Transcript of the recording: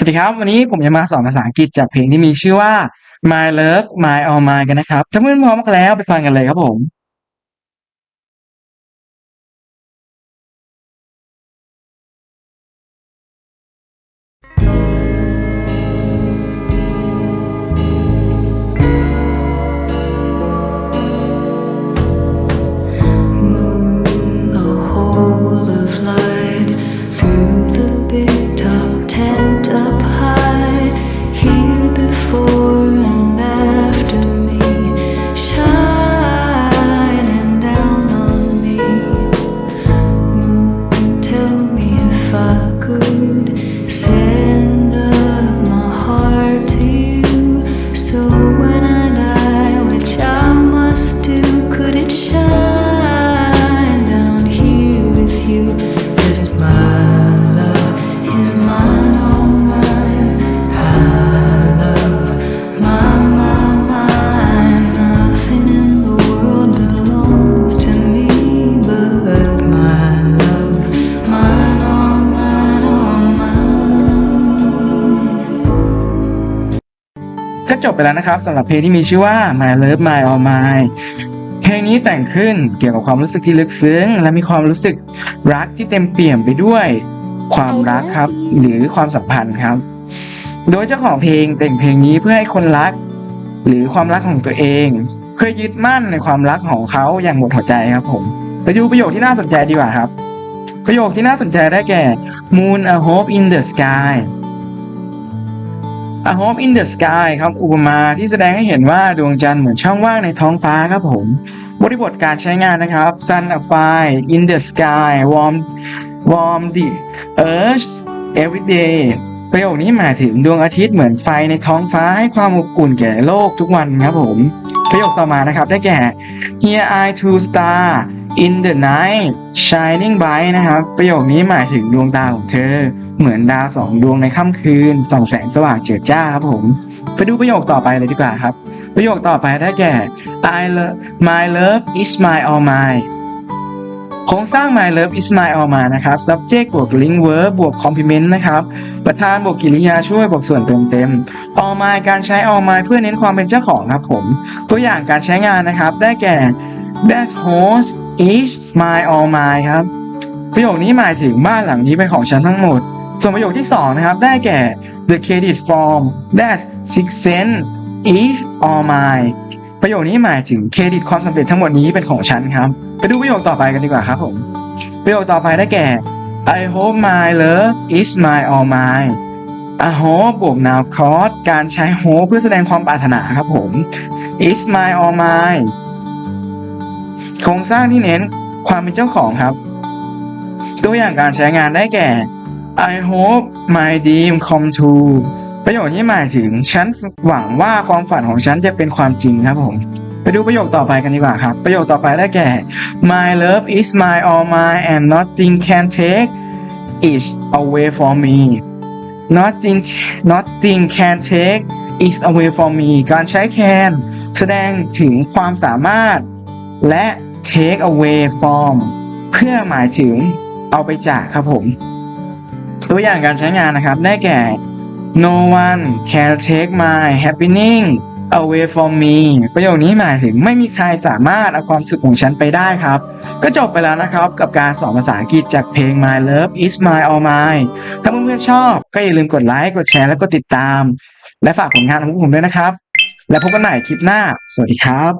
สวัสดีครับ วันนี้ผมจะมาสอนภาษาอังกฤษจากเพลงที่มีชื่อว่า My Love My All Mine กันนะครับ ถ้าเพื่อนพร้อมกันแล้วไปฟังกันเลยครับผม ก็จบไปแล้วนะครับสำหรับเพลงที่มีชื่อว่า My Love My All Mine เพลงนี้แต่งขึ้นเกี่ยวกับความรู้สึกที่ลึกซึ้ง และมีความรู้สึกรักที่เต็มเปี่ยมไปด้วย ความรักครับ หรือความสัมพันธ์ครับ โดยเจ้าของเพลงแต่งเพลงนี้เพื่อให้คนรัก หรือความรักของตัวเอง เพื่อยึดมั่นในความรักของเขาอย่างหมดหัวใจครับผมไปดูประโยคที่น่าสนใจดีกว่าครับ ประโยคที่น่าสนใจได้แก่ Moon a hope in the sky A Hope in the Sky ครับอุปมาที่แสดงให้เห็นว่าดวงจันทร์เหมือนช่องว่างในท้องฟ้าครับผม บริบทการใช้งานนะครับ Sun a fire in the sky warm warm the earth every day ประโยคนี้หมายถึงดวงอาทิตย์เหมือนไฟในท้องฟ้าให้ความอบอุ่นแก่โลกทุกวันครับผม ประโยคต่อมานะครับได้แก่ Here I two star in the night shining bright นะครับ ประโยคนี้หมายถึงดวงตาของเธอ เหมือนดาวสองดวงในค่ำคืนส่องแสงสว่างเจิดจ้าครับผม ไปดูประโยคต่อไปเลยดีกว่าครับ ประโยคต่อไปได้แก่ I love my love is my all mine โครงสร้าง my love is my all mine นะครับ subject บวก link verb บวก complement นะครับประธานบวกกริยาช่วยบวกส่วนเติมเต็ม all mine การใช้ all mine เพื่อเน้นความเป็นเจ้าของครับผม ตัวอย่างการใช้งานนะครับ ได้แก่ that house is my all mine ครับ ประโยคนี้หมายถึงบ้านหลังนี้เป็นของฉันทั้งหมด ส่วนประโยคที่ 2 นะครับ ได้แก่ the credit form that six cent is all mine ประโยคนี้หมายถึงเครดิตความสำเร็จทั้งหมดนี้เป็นของฉันครับ ไปดูประโยคต่อไปกันดีกว่าครับผม ประโยคต่อไปได้แก่ I hope my love is my all mine I hope บวก now clause การใช้ hope เพื่อแสดงความปรารถนาครับผม is my all mine โครงสร้างที่เน้นความเป็นเจ้าของครับ ตัวอย่างการใช้งานได้แก่ I hope my dream come true ประโยคที่หมายถึงฉันหวังว่าความฝันของฉันจะเป็นความจริงครับผม ไปดูประโยคต่อไปกันดีกว่าครับ ประโยคต่อไปได้แก่ My love is my all mine and nothing can take it away from me nothing nothing can take it away from me การใช้ can แสดงถึงความสามารถ และ take away from เพื่อหมายถึงเอาไปจากครับผม ตัวอย่างการใช้งานนะครับ ได้แก่ no one can take my happiness away from me ประโยคนี้หมายถึงไม่มีใครสามารถเอาความสุขของฉันไปได้ครับ ก็จบไปแล้วนะครับกับการสอนภาษาอังกฤษจากเพลง My Love Is My All Mine ถ้าเพื่อนๆชอบ ก็อย่าลืมกดไลค์กดแชร์และกดติดตาม และฝากผลงานของผมด้วยนะครับ แล้วพบกันใหม่คลิปหน้า สวัสดีครับ